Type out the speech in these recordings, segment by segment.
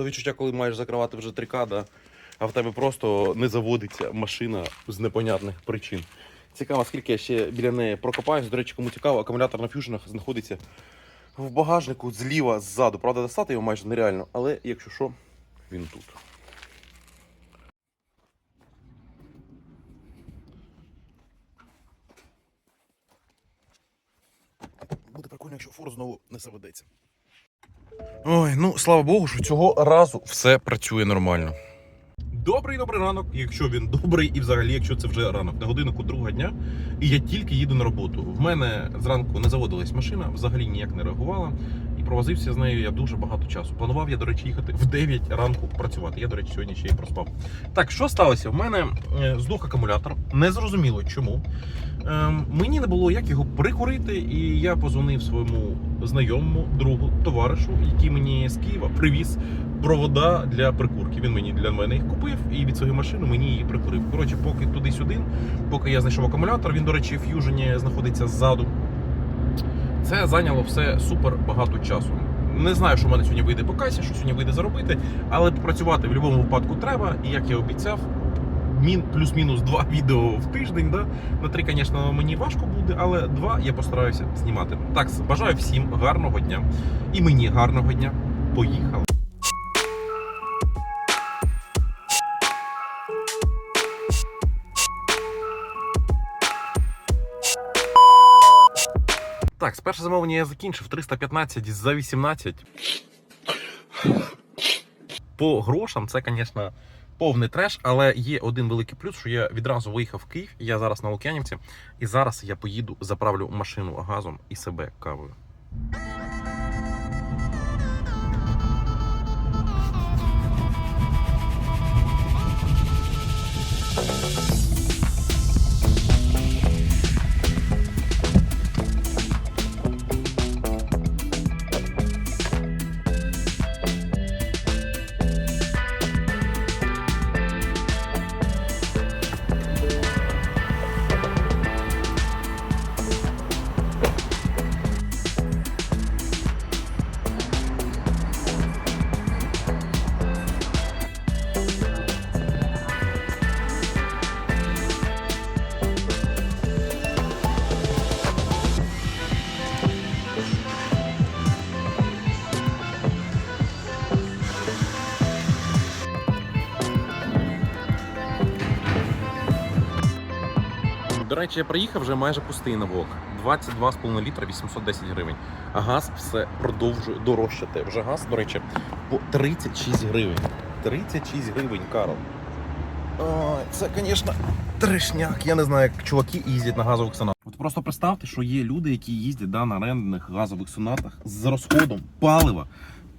То відчуття, коли маєш закривати вже 3К, да, а в тебе просто не заводиться машина з непонятних причин. Цікаво, скільки я ще біля неї прокопаюсь. До речі, кому цікаво, акумулятор на фюженах знаходиться в багажнику зліва ззаду. Правда, достати його майже нереально, але якщо що, він тут. Буде прикольно, якщо фур знову не заведеться. Ой, ну слава Богу, що цього разу все працює нормально. Добрий добрий ранок, якщо він добрий, і взагалі, якщо це вже ранок на годинку друга дня, і я тільки їду на роботу. В мене зранку не заводилась машина, взагалі ніяк не реагувала. Провозився з нею я дуже багато часу. Планував я, до речі, їхати в 9 ранку працювати. Я, до речі, сьогодні ще й проспав. Так, що сталося? В мене е, здох акумулятор. Незрозуміло чому. Ем, мені не було як його прикурити, і я позвонив своєму знайомому, другу, товаришу, який мені з Києва привіз провода для прикурки. Він мені для мене їх купив і від своєї машини мені її прикурив. Коротше, поки туди-сюди, поки я знайшов акумулятор, він, до речі, в Fusion знаходиться ззаду. Це зайняло все супер багато часу. Не знаю, що в мене сьогодні вийде по касі, що сьогодні вийде заробити, але попрацювати в будь-якому випадку треба. І як я обіцяв, плюс-мінус два відео в тиждень. Да? На три, звісно, мені важко буде, але два я постараюся знімати. Так, бажаю всім гарного дня. І мені гарного дня. Поїхали. Так, з перше замовлення я закінчив 315 за 18. По грошам це, звісно, повний треш, але є один великий плюс, що я відразу виїхав в Київ. Я зараз на Лук'янівці, і зараз я поїду, заправлю машину газом і себе кавою. Речі, я приїхав вже майже пустий на блок. 22,5 літра, 810 гривень. А газ все продовжує дорожчати. Вже газ, до речі, по 36 гривень. 36 гривень, Карл. Ой, це, звісно, трешняк. Я не знаю, як чуваки їздять на газових сонатах. От просто представте, що є люди, які їздять да, на орендних газових сонатах з розходом палива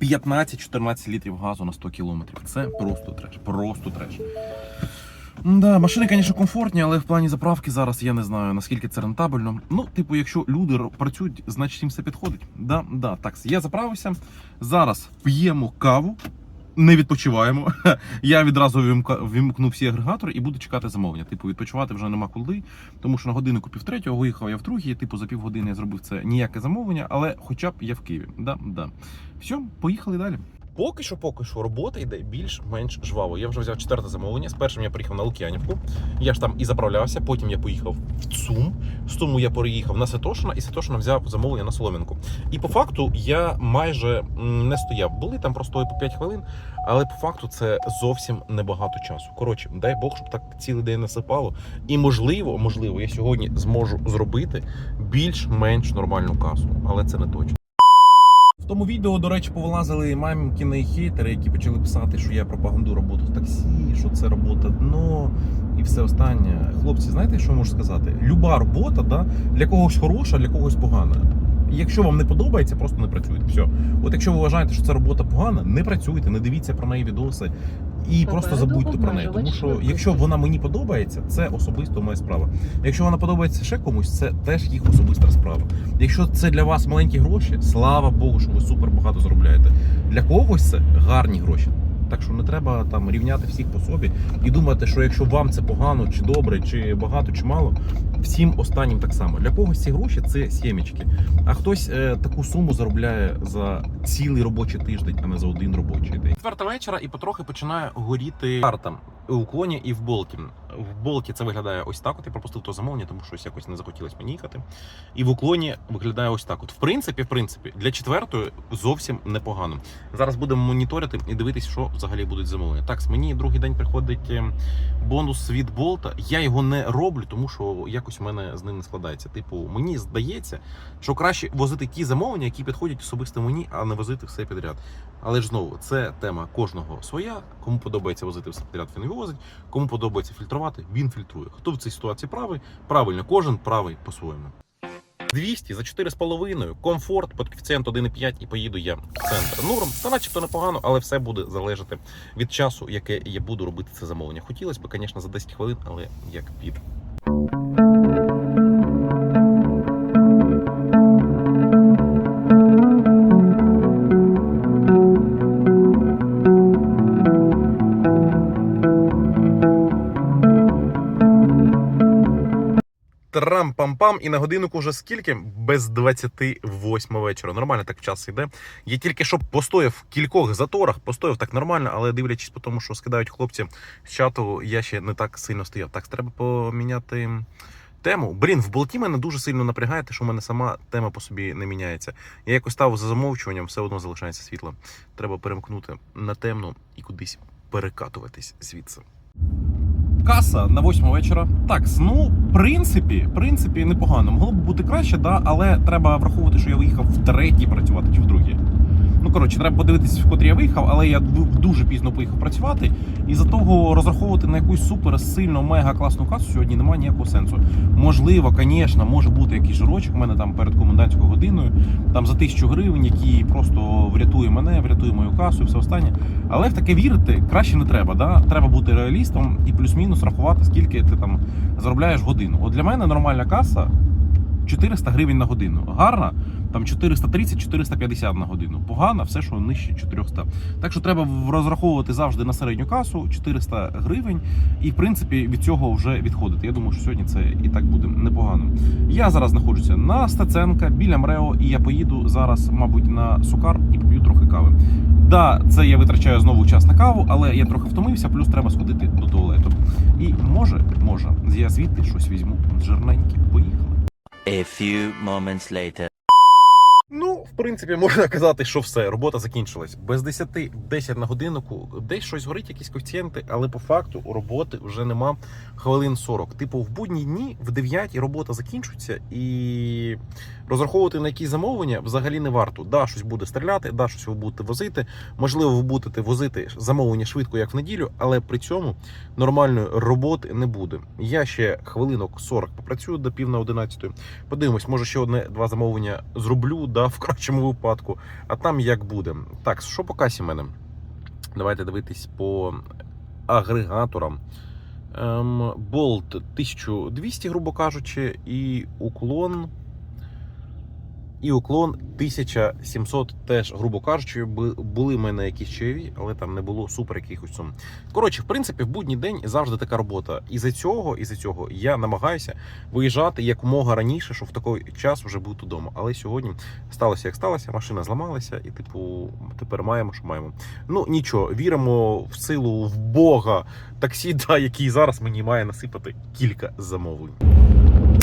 15-14 літрів газу на 100 кілометрів. Це просто треш. Просто треш. Да, машини, звісно, комфортні, але в плані заправки зараз я не знаю наскільки це рентабельно. Ну, типу, якщо люди працюють, значить їм все підходить. Да, да, так, я заправився. Зараз п'ємо каву, не відпочиваємо. Я відразу вимкну всі агрегатори і буду чекати замовлення. Типу, відпочивати вже нема коли, тому що на годиннику півтретього виїхав я в другій, типу, за півгодини я зробив це ніяке замовлення, але хоча б я в Києві. Да, да. Все, поїхали далі. Поки що, поки що, робота йде більш-менш жваво. Я вже взяв четверте замовлення. З першим я приїхав на Лук'янівку. Я ж там і заправлявся. Потім я поїхав в ЦУМ. З ЦУМу я переїхав на Святошина, і з Святошина взяв замовлення на Солом'янку. І по факту я майже не стояв. Були там просто по 5 хвилин, але по факту це зовсім небагато часу. Коротше, дай Бог, щоб так цілий день насипало. І можливо, можливо, я сьогодні зможу зробити більш-менш нормальну касу, але це не точно. Тому відео, до речі, повилазили мамкіни хейтери, які почали писати, що я пропагандую роботу в таксі, що це робота дно і все останнє. Хлопці, знаєте, що можу сказати? Люба робота да, для когось хороша, для когось погана. Якщо вам не подобається, просто не працюйте. Все. От якщо ви вважаєте, що ця робота погана, не працюйте, не дивіться про неї відоси і просто забудьте про неї. Тому що якщо вона мені подобається, це особисто моя справа. Якщо вона подобається ще комусь, це теж їх особиста справа. Якщо це для вас маленькі гроші, слава Богу, що ви супер багато заробляєте. Для когось це гарні гроші. Так що не треба там рівняти всіх по собі і думати, що якщо вам це погано, чи добре, чи багато, чи мало, всім останнім так само. Для когось ці гроші це сімечки. А хтось е, таку суму заробляє за цілий робочий тиждень, а не за один робочий день. Четверта вечора і потрохи починає горіти карта уклоні і в болті. В болті це виглядає ось так. От я пропустив то замовлення, тому що щось якось не захотілося мені їхати. І в уклоні виглядає ось так. От в принципі, в принципі, для четвертої зовсім непогано. Зараз будемо моніторити і дивитись, що взагалі будуть замовлення. Так, мені другий день приходить е, бонус від болта. Я його не роблю, тому що якось в мене з ним не складається. Типу, мені здається, що краще возити ті замовлення, які підходять особисто мені, а не возити все підряд. Але ж знову це тема кожного своя. Кому подобається возити все підряд, він вивозить. Кому подобається фільтрувати, він фільтрує. Хто в цій ситуації правий? Правильно, кожен правий по-своєму. 200 за 4,5, комфорт під коефіцієнт 1,5 і поїду я в центр. Норм, та начебто непогано, але все буде залежати від часу, яке я буду робити це замовлення. Хотілося б, звісно, за 10 хвилин, але як піде. Трам-пам-пам, і на годиннику вже скільки? Без 28 вечора. Нормально так час йде. Я тільки що постояв в кількох заторах, постояв так нормально, але дивлячись по тому, що скидають хлопці з чату, я ще не так сильно стояв. Так, треба поміняти тему. Блін, в болті мене дуже сильно напрягає, те, що в мене сама тема по собі не міняється. Я якось став за замовчуванням, все одно залишається світло. Треба перемкнути на темну і кудись перекатуватись звідси. Каса на 8 вечора. Такс, ну, в принципі, в принципі, непогано. Могло б бути краще, да, але треба враховувати, що я виїхав в третій працювати чи в другій. Ну, коротше, треба подивитися, в котрі я виїхав, але я дуже пізно поїхав працювати. І за того розраховувати на якусь супер сильно мега класну касу сьогодні немає ніякого сенсу. Можливо, звісно, може бути якийсь жирочок у мене там перед комендантською годиною, там за тисячу гривень, який просто врятує мене, врятує мою касу і все останнє. Але в таке вірити краще не треба. Да? Треба бути реалістом і плюс-мінус рахувати, скільки ти там заробляєш годину. От для мене нормальна каса 400 гривень на годину. Гарна, там 430-450 на годину. Погана, все, що нижче 400. Так що треба розраховувати завжди на середню касу 400 гривень, і в принципі від цього вже відходити. Я думаю, що сьогодні це і так буде непогано. Я зараз знаходжуся на Стеценка біля Мрео, і я поїду зараз, мабуть, на Сукар і поп'ю трохи кави. Да, це я витрачаю знову час на каву, але я трохи втомився, плюс треба сходити до туалету. І може, може, я звідти щось візьму жирненьке. Поїхали. A few moments later. В принципі, можна казати, що все, робота закінчилась. Без 10, 10 на годиннику, десь щось горить, якісь коефіцієнти, але по факту у роботи вже нема хвилин 40. Типу, в будні дні в 9 робота закінчується, і розраховувати на якісь замовлення взагалі не варто. Да, щось буде стріляти, да, щось ви будете возити. Можливо, ви будете возити замовлення швидко, як в неділю, але при цьому нормальної роботи не буде. Я ще хвилинок 40 попрацюю до пів на 11. Подивимось, може ще одне два замовлення зроблю, да, в кращому випадку. А там як буде. Так, що по касі мене? Давайте дивитись по агрегаторам. Ем, Болт 1200, грубо кажучи, і уклон. І уклон 1700 теж, грубо кажучи, бу- були в мене якісь чайові, але там не було супер якихось сум. Коротше, в принципі, в будній день завжди така робота. І за цього, і за цього я намагаюся виїжджати якомога раніше, щоб в такий час вже бути вдома. Але сьогодні сталося як сталося, машина зламалася, і типу, тепер маємо, що маємо. Ну нічого, віримо в силу в Бога таксі, да, який зараз мені має насипати кілька замовлень.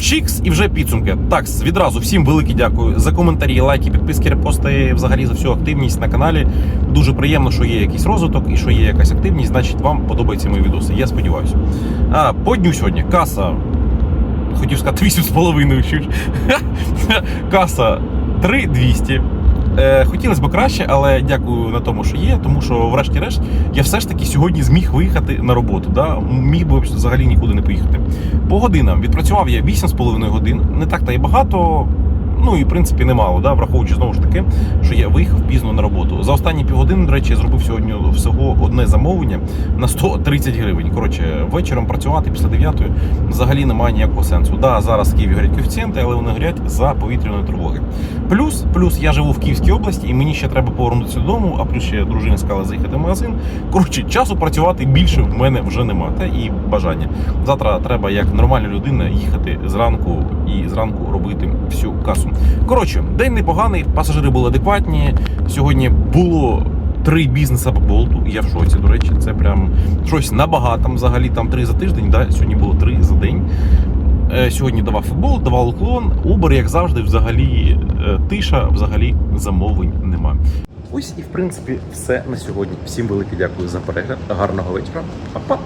Чікс і вже підсумки. Так, відразу всім велике дякую за коментарі, лайки, підписки, репости, взагалі за всю активність на каналі. Дуже приємно, що є якийсь розвиток і що є якась активність, значить вам подобаються мої відоси. Я сподіваюся. А по дню сьогодні каса. Хотів сказати 8,5 чуть. Каса 3200. Е, хотілося б краще, але дякую на тому, що є, тому що, врешті-решт, я все ж таки сьогодні зміг виїхати на роботу. Да? Міг би взагалі нікуди не поїхати. По годинам відпрацював я 8,5 годин. Не так та й багато. Ну і в принципі немало, да, враховуючи знову ж таки, що я виїхав пізно на роботу. За останні півгодини, до речі, я зробив сьогодні всього одне замовлення на 130 гривень. Коротше, вечором працювати після 9 взагалі немає ніякого сенсу. Да, зараз в Києві горять коефіцієнти, але вони горять за повітряної тривоги. Плюс, плюс я живу в Київській області, і мені ще треба повернутися додому, а плюс ще дружина сказала заїхати в магазин. Коротше, часу працювати більше в мене вже нема. Та і бажання. Завтра треба, як нормальна людина, їхати зранку і зранку робити всю касу. Коротше, день непоганий, пасажири були адекватні. Сьогодні було. Три бізнеса по болту. Я в шоці, до речі, це прям щось набагато. Взагалі там три за тиждень. Да? Сьогодні було три за день. Е, Сьогодні давав футбол, давав уклон. Uber, як завжди, взагалі е, тиша, взагалі замовлень нема. Ось і в принципі все на сьогодні. Всім велике дякую за перегляд. Гарного вечора. Па-па!